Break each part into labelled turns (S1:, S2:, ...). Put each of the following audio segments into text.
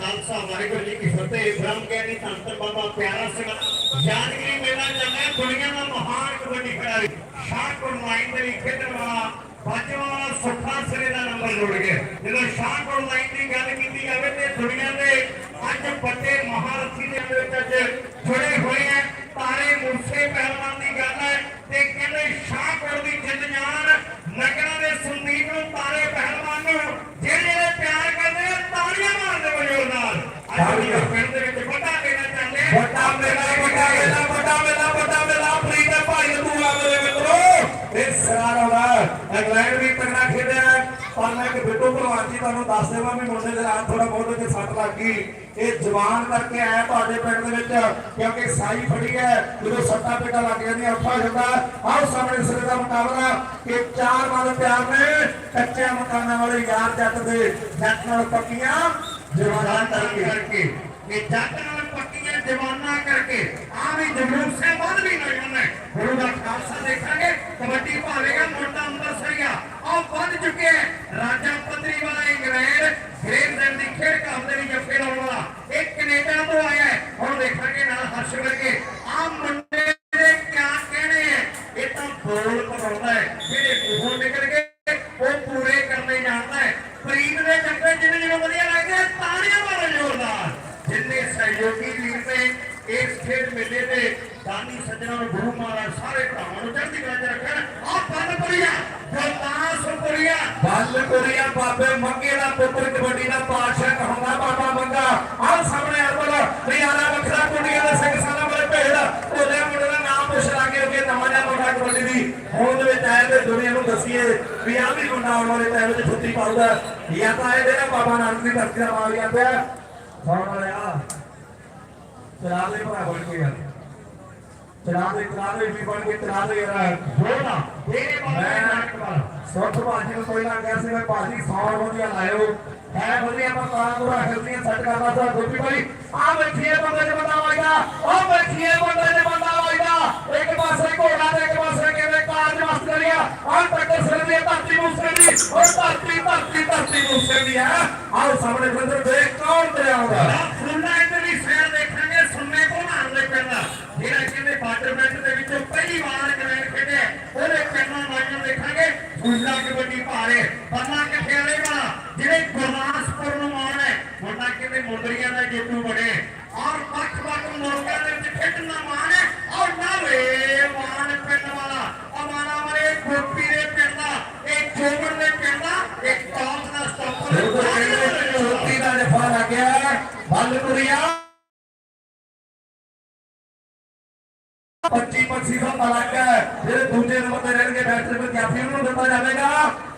S1: ਖਾਲਸਾ ਵਾਹਿਗੁਰੂ ਜੀ ਕੀ ਫਤਿਹ। ਬ੍ਰਹਮ ਗਿਆਨੀ ਧੰਨ ਬਾਬਾ ਪਿਆਰਾ ਸਿੰਘ ਯਾਦਗਿਰੀ ਮੇਲਾ ਚੱਲਿਆ ਦੁਨੀਆ ਦਾ ਮਹਾਨ ਕਬੱਡੀ ਖਿਡਾਰੀ ਸ਼ਾਹਕੋਟ ਲਾਈਨ ਦੇ ਲਈ ਖੇਡਣ ਵਾਲਾ ਬਾਜਵਾ ਸੁੱਖਾ ਸਿਰੇ ਦਾ ਨੰਬਰ ਜੁੜ ਗਿਆ। ਜਦੋਂ ਸ਼ਾਹਕੋਟ ਲਾਈਨ ਦੀ ਗੱਲ ਕੀਤੀ ਜਾਵੇ ਤੇ ਦੁਨੀਆ ਦੇ ਅੱਜ ਵੱਡੇ ਮਹਾਰਥੀ ਦੇ ਵਿੱਚ ਅੱਜ ਜੁੜੇ ਹੋਏ ਆ ਤਾਰੇ ਮੂਸੇ ਪਹਿਲਵਾਨ ਦੀ ਗੱਲ ਹੈ ਤੇ ਕਹਿੰਦੇ ਸ਼ਾਹਕੋਟ ਦੀ ਜਿੰਦ ਜਾਨ ਨਗਰਾਂ ਦੇ ਸੰਦੀਪ ਨੂੰ ਤਾਰੇ ਪਹਿਲਵਾਨ ਨੂੰ ਜਿਹੜੇ ਜਿਹੜੇ ਪਿਆਰ ਕਰਦੇ ਆ ਤਾੜੀਆਂ ਮਾਰਦੇ ਵਜੋਂ ਨਾਲ ਅੱਜ ਵੀ ਪਿੰਡ ਦੇ ਵਿੱਚ ਵੱਡਾ ਦੇਣਾ ਚਾਹੁੰਦੇ ਆ
S2: ਵੱਡਾ ਮੇਲਾ ਵੱਡਾ ਮੇਲਾ ਵੱਡਾ ਮੇਲਾ ਵੱਡਾ ਮੇਲਾ। ਪ੍ਰੀਤ ਦੇ ਭਾਈ ਨੂੰ ਮੇਰੇ ਮਿੱਤਰੋ, ਇਹ ਸਰਾਰ ਹੋਣਾ ਇੰਗਲੈਂਡ ਵੀ ਤਗੜਾ ਖੇਡਿਆ ਪਰ ਮੈਂ ਕਿ ਬਿੱਟੂ ਭਲਵਾਨ ਜੀ ਤੁਹਾਨੂੰ ਦੱਸ ਦੇਵਾਂ ਵੀ ਮੁੰਡੇ ਦੇ ਰਾਤ ਥੋੜਾ ਬਹੁਤ ਤੇ ਸੱਟ ਲੱਗ ਗਈ। ਇਹ ਜਵਾਨ ਕਰਕੇ ਆਇਆ ਤੁਹਾਡੇ ਪਿੰਡ ਦੇ ਵਿੱਚ, ਕਿਉਂਕਿ ਸਾਈ ਫੜੀ ਹੈ। ਜਦੋਂ ਸੱਟਾਂ ਪੇਟਾਂ ਲੱਗ ਜਾਂਦੀਆਂ ਔਖਾ ਹੋ ਜਾਂਦਾ ਆਓ ਸਾਹਮਣੇ ਸਿਰੇ ਦਾ ਮੁਕਾਬਲਾ। ਕਿ ਚਾਰ ਵਾਲੇ ਪਿਆਰ ਨੇ ਕੱਚਿਆਂ ਮਕਾਨਾਂ ਵਾਲੇ ਯਾਰ ਜੱਟ ਦੇ ਜੱਟ ਨਾਲ ਪੱਕੀਆਂ ਜਵਾਨਾਂ ਕਰਕੇ।
S1: ਕਰਕੇ ਜੱਟ ਨਾਲ ਪੱਕੀਆਂ ਜਵਾਨਾਂ ਕਰਕੇ ਆ ਵੀ ਜਲੂਸੇ ਵੱਧ ਵੀ ਨਹੀਂ ਹੁੰਦੇ ਗੁਰੂ ਦਾ ਖਾਲਸਾ ਦੇਖਾਂਗੇ ਕਬੱਡੀ ਭਾਵੇਗਾ ਮੁੰਡਾ ਅੰਦਰ ਸਰੀਆ ਆ ਵੱਧ ਚੁੱਕੇ ਹੈ। ਰਾਜਾ ਪੱਧਰੀ ਵਾਲਾ ਇੰਗਲੈਂਡ ਗ੍ਰੇਨਲੈਂਡ ਦੀ ਦੇ ਵਿੱਚ ਜੱਫੇ ਲਾਉਣ ਵਾਲਾ ਇਹ ਕੈਨੇਡਾ ਤੋਂ ਆਇਆ ਹੁਣ ਦੇਖਾਂਗੇ ਨਾਲ ਹਰਸ਼ ਵਰਗੇ। ਆ ਮੁੰਡੇ ਦੇ ਕਿਆ ਕਹਿਣੇ ਹੈ ਇਹ ਤਾਂ ਬੋਲ ਪਕਾਉਂਦਾ ਹੈ। ਜਿਹੜੇ ਮੂੰਹੋਂ ਨਿਕਲ ਗਏ ਉਹ ਪੂਰੇ ਕਰਨੇ ਜਾਣਦਾ ਹੈ। ਪ੍ਰੀਤ ਦੇ ਜੱਫੇ ਜਿੰਨੇ ਜਿਵੇਂ ਵਧੀਆ ਲੱਗਦੇ ਆ, ਤਾੜੀਆਂ ਮਾਰੋ ਜ਼ੋਰਦਾਰ। ਜਿੰਨੇ ਸਹਿਯੋਗੀ ਵੀਰ ਨੇ ਇਸ ਖੇਡ ਮੇਲੇ ਤੇ ਦਾਨੀ ਸੱਜਣਾ ਨੂੰ ਗੁਰੂ ਮਹਾਰਾਜ ਸਾਰੇ ਭਰਾਵਾਂ ਨੂੰ ਚੜ੍ਹਦੀ ਕਲਾ 'ਚ ਰੱਖਣ। ਆ ਪਨਪੁਰੀਆ ਗੁਰਦਾਸਪੁਰੀਆ
S2: ਬਾਬੇ ਮੰਗੇ ਦਾ ਪੁੱਤਰ, ਕਬੱਡੀ ਦਾ ਪਾਤਸ਼ਾਹ ਕਹਾਉਂਦਾ, ਬਾਬਾ ਮੰਗਾ। ਆਹ ਸਾਹਮਣੇ ਅਰਬਲ ਰਿਆਣਾ ਵੱਖਰਾ ਕੁੜੀਆਂ ਦੇ ਸਿੰਘ ਸਾਲਾ ਵਾਲੇ ਭੇਡ ਉਹਦੇ ਮੁੰਡੇ ਦਾ ਨਾਮ ਪੁੱਛ ਲਾਂਗੇ ਅੱਗੇ ਨਵਾਂ ਜਿਹਾ ਮੁੰਡਾ ਕਬੱਡੀ ਦੀ ਹੋਂਦ ਵਿੱਚ ਆਏ ਤੇ ਦੁਨੀਆ ਨੂੰ ਦੱਸੀਏ ਵੀ ਆਹ ਵੀ ਮੁੰਡਾ ਆਉਣ ਵਾਲੇ ਟਾਈਮ ਵਿੱਚ ਛੁੱਟੀ ਪਾਉਂਦਾ ਜਾਂ ਤਾਂ ਇਹਦੇ ਨਾਲ ਬਾਬਾ ਨਾਨਕ ਦੀ ਧਰਤੀ ਦਾ ਮਾਲ ਜਾਂਦਾ ਸੌਣ ਵਾਲਿਆ ਚਲਾ ਭਰਾ ਬਣ ਕੇ ਯਾਰ ਚਲਾ ਦੇ ਚਲਾ ਵੀ ਬਣ ਕੇ ਚਲਾ ਦੇ ਯਾਰ
S1: ਬੋਲਾ ਤੇਰੇ ਬਾਰੇ ਨਾਟਕ
S2: ਭਾਜੀ ਨੂੰ ਕੋਈ ਨਾ ਕਹਿ ਸੀ ਮੈਂ ਭਾਜੀ ਸੌਣ ਵਧੀਆ ਲਾਇਓ ਹੈ ਵਧੀਆ ਆਪਾਂ ਤਾਂ ਪੂਰਾ ਖੇਲਦੀਆਂ ਸੈੱਟ ਕਰਨਾ ਸਾ ਗੋਪੀ ਭਾਈ, ਆ ਬੈਠੀਏ ਬੰਦੇ ਦੇ ਬੰਦਾ ਵਾਇਦਾ ਉਹ ਬੈਠੀਏ ਬੰਦੇ ਦੇ ਬੰਦਾ ਵਾਇਦਾ ਇੱਕ ਪਾਸੇ ਘੋੜਾ ਤੇ ਇੱਕ ਪਾਸੇ ਕਿਵੇਂ ਕਾਰਜ ਮਸਤ ਕਰਿਆ ਆਹ ਟੱਕਰ ਸਿਰ ਦੀ ਧਰਤੀ ਮੂਸੇ ਦੀ ਉਹ ਧਰਤੀ ਧਰਤੀ ਧਰਤੀ ਮੂਸੇ ਦੀ ਹੈ ਆਓ ਸਾਹਮਣੇ ਬੰਦਰ ਦੇਖ ਕੌਣ ਤੇ ਆਉਂਦਾ
S1: ਫੁੱਲਾ ਇੱਧਰ ਵੀ ਸ਼ਹਿਰ ਦੇਖਾਂਗੇ ਸੁਣਨੇ ਕੋ ਮਾਰਦੇ ਪੈਂਦਾ ਜਿਹੜਾ ਕਹਿੰਦੇ ਬਾਰਡਰ ਬੈਲਟ ਦੇ ਵਿੱਚੋਂ ਪਹਿਲੀ ਵਾਰ ਗ੍ਰੈਂਡ ਖੇਡਿਆ ਉਹਦੇ ਪੈਰਾਂ ਵਾਲੀਆਂ ਦੇਖਾਂਗੇ ਫੁੱਲਾ ਕਬੱਡੀ ਭਾਰੇ ਬੰਨਾ ਕਠਿਆਲੇ ਵਾਲਾ ਜਿਹੜੇ ਗੁਰਦਾਸਪੁਰ ਨੂੰ ਮਾਣ ਹੈ ਮੁੰਡਾ ਕਹਿੰਦੇ ਮੁੰਦਰੀਆਂ ਦਾ ਜੇਤੂ ਬਣੇ। ਔਰ ਵੱਖ ਵੱਖ ਮੁਲਕਾਂ ਦੇ ਵਿੱਚ ਖੇਡਣ ਦਾ ਮਾਣ ਹੈ ਔਰ ਨਾਵੇ ਮਾਣ ਪਿੰਡ ਵਾਲਾ ਉਹ ਮਾਣਾ ਵਾਲੇ ਗੋਪੀ ਦੇ ਪਿੰਡ ਦਾ ਇਹ ਚੋਬਰ ਦੇ ਪਿੰਡ ਦਾ ਇੱਕ ਟੌਪ ਦਾ
S2: ਬਿਲਕੁਲ ਕਹਿੰਦੇ
S1: ਸਟਾਪਰ
S2: ਚੋਟੀ ਦਾ ਜਫਾ ਲੱਗਿਆ ਬੱਲ ਕੁੜੀਆ 25 2500 ਤਲਕ ਜਿਹੜੇ ਦੂਜੇ ਨੰਬਰ ਤੇ ਰਹਿਣਗੇ ਬੈਟਰ ਵਿੱਚ ਜਾਫੀ ਨੂੰ ਦਿੱਤਾ ਜਾਵੇਗਾ।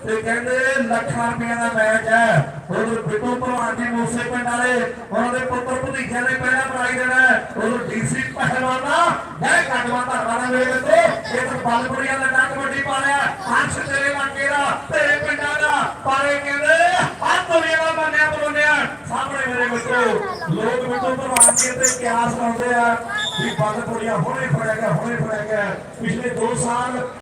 S2: ਤੇ ਕਹਿੰਦੇ ਲੱਖਾਂ ਰੁਪਏ ਦਾ ਮੈਚ ਹੈ। ਉਹ ਬਿੱਟੂ ਭਲਵਾਨ ਜੀ ਮੂਸੇ ਪਿੰਡ ਵਾਲੇ, ਉਹਨਾਂ ਦੇ ਪੁੱਤਰ ਭਤੀਜਿਆਂ ਨੇ ਪਹਿਲਾ ਪ੍ਰਾਈਜ਼ ਦੇਣਾ ਹੈ। ਡੀਸੀ ਪਹਿਲਵਾਨ ਦਾ, ਮੈਂ ਕੱਟਵਾ ਧਰਨਾ ਨਾ ਮੇਰੇ ਤੇ ਇਹ ਤਾਂ ਬੱਲ ਦਾ ਡੰਗ ਵੱਡੀ ਪਾ ਲਿਆ। ਹਰਸ਼ ਤੇਰੇ ਇਲਾਕੇ ਦਾ, ਤੇਰੇ ਪਿੰਡਾਂ ਦਾ, ਪਾਰੇ ਕਹਿੰਦੇ, ਹੱਥ ਦੁਨੀਆ ਮੰਨਿਆ ਬੋਲਿਆ ਸਾਹਮਣੇ ਮੇਰੇ ਮਿੱਤਰੋ, ਲੋਕ ਮਿੱਤਰੋ ਭਲਵਾਨ ਜੀ ਤੇ ਕਿਆਸ ਲਾਉਂਦੇ ਆ। ਵੀ ਬੱਲ ਕੁੜੀਆਂ ਹੁਣੇ ਫੜਿਆ ਗਿਆ ਹੁਣੇ ਫੜਿਆ ਗਿਆ। ਪਿਛਲੇ 2 ਸਾਲ